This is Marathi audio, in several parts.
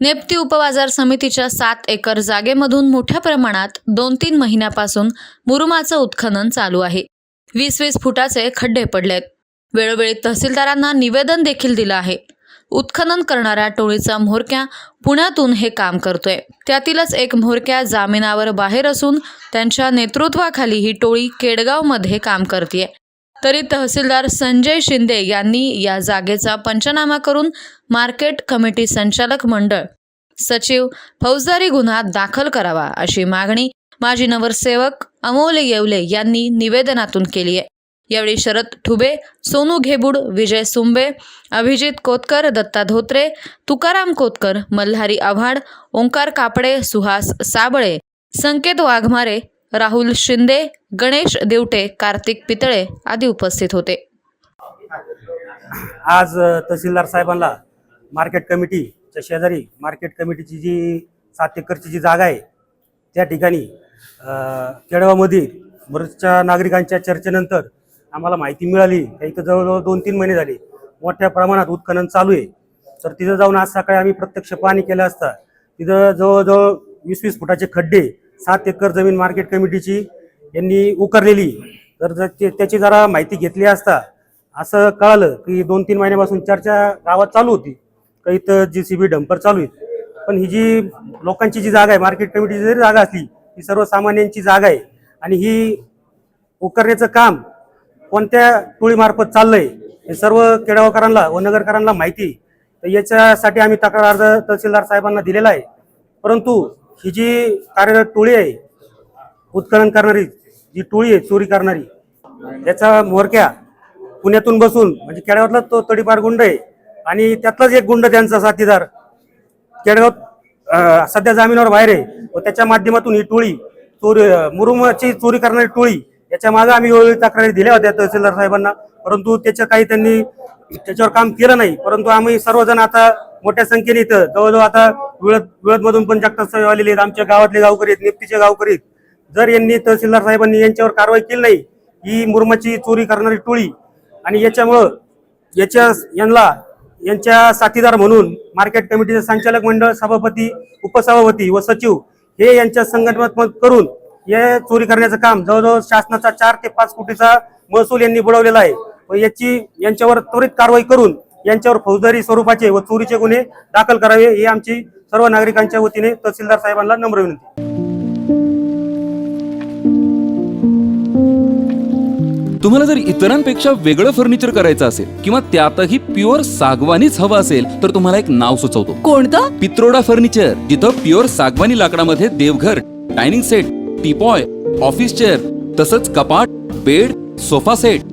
नेप्ती उपबाजार समितीच्या सात एकर जागेमधून मोठ्या प्रमाणात दोन तीन महिन्यापासून मुरुमाचं उत्खनन चालू आहे. वीस वीस फुटाचे खड्डे पडलेत. वेळोवेळी तहसीलदारांना निवेदन देखील दिलं आहे. उत्खनन करणाऱ्या टोळीचा म्होरक्या पुण्यातून हे काम करतोय. त्यातीलच एक म्होरक्या जामिनावर बाहेर असून त्यांच्या नेतृत्वाखाली ही टोळी केडगावमध्ये काम करते तरी तहसीलदार संजय शिंदे यांनी या जागेचा पंचनामा करून मार्केट कमिटी संचालक मंडळ सचिव फौजदारी गुन्हा दाखल करावा अशी मागणी माजी नगरसेवक अमोल येवले यांनी निवेदनातून केली आहे. यावेळी शरद ठुबे सोनू घेबुड विजय सुंबे अभिजित कोतकर दत्ता धोत्रे तुकाराम कोतकर मल्हारी आव्हाड ओंकार कापडे सुहास साबळे संकेत वाघमारे राहुल शिंदे गणेश देवटे कार्तिक पितळे आदी उपस्थित होते. आज तहसीलदार साहेबांना मार्केट कमिटीच्या शेजारी मार्केट कमिटीची जी सात एकरची जी जागा आहे त्या ठिकाणी अ, बरेचशा नागरिकांच्या चर्चेनंतर आम्हाला माहिती मिळाली. का इथं जवळजवळ दोन तीन महिने झाले. मोठ्या प्रमाणात उत्खनन चालू आहे. तर तिथं जाऊन आज सकाळी आम्ही प्रत्यक्ष पाहणी केलं असता तिथं जवळजवळ वीस वीस फुटाचे खड्डे सात एकर जमीन मार्केट कमिटीची यांनी उकरलेली. तर ते- त्याची जरा माहिती घेतली असता असं कळालं की दोन तीन महिन्यापासून चर्चा गावात चालू होती. काही तर जी सी बी डंपर चालू आहे पण ही जी लोकांची जी जागा आहे मार्केट कमिटीची जरी जागा असली ही सर्वसामान्यांची जागा आहे आणि ही उकरण्याचं काम कोणत्या टोळीमार्फत चाललंय हे सर्व केडावकरांना व नगरकरांना माहिती तर याच्यासाठी आम्ही तक्रार अर्ज तहसीलदार साहेबांना दिलेला आहे. परंतु ही जी कार्यरत टोळी आहे उत्खनन करणारी जी टोळी आहे चोरी करणारी त्याचा म्होरक्या पुण्यातून बसून म्हणजे केळगावातला तो तडीपार गुंड आहे आणि त्यातलाच एक गुंड त्यांचा साथीदार केडगाव सध्या जामिनावर बाहेर आहे व त्याच्या माध्यमातून ही टोळी चोरी अं, मुरुमाची चोरी करणारी टोळी याच्या मागे आम्ही वेळोवेळी तक्रारी दिल्या होत्या तहसीलदार साहेबांना परंतु त्याच्या काही त्यांनी त्याच्यावर काम केलं नाही परंतु आम्ही सर्वजण आता मोठ्या संख्येने इथं. जवळजवळ आता विळद विळदमधून पण जगतात साहेब आलेले आहेत. आमच्या गावातले गावकरी आहेत निफ्टीचे गावकरी आहेत. जर यांनी तहसीलदार साहेबांनी यांच्यावर कारवाई केली नाही ही मुरुमाची चोरी करणारी टोळी आणि याच्यामुळं याच्या यांना यांच्या साथीदार म्हणून मार्केट कमिटीचे संचालक मंडळ सभापती उपसभापती व सचिव हे यांच्या संघटनात्मक करून हे चोरी करण्याचं काम जवळजवळ शासनाचा चार ते पाच कोटीचा महसूल यांनी बुडवलेला आहे. व याची यांच्यावर त्वरित कारवाई करून यांच्यावर फौजदारी स्वरूपाचे व चोरीचे गुन्हे दाखल करावे ही आमची सर्व नागरिकांच्या वतीने तहसीलदार साहेबांना नम्र विनंती. तुम्हाला जर इतरांपेक्षा वेगळं फर्निचर करायचं असेल किंवा त्यातही प्युअर सागवानीच हवं असेल तर तुम्हाला एक नाव सुचवतो. कोणतं? पित्रोडा फर्निचर जिथं प्युअर सागवानी लाकडामध्ये देवघर dining set teapoy office chair तसंच कपाट bed sofa set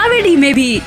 सावेडी में भी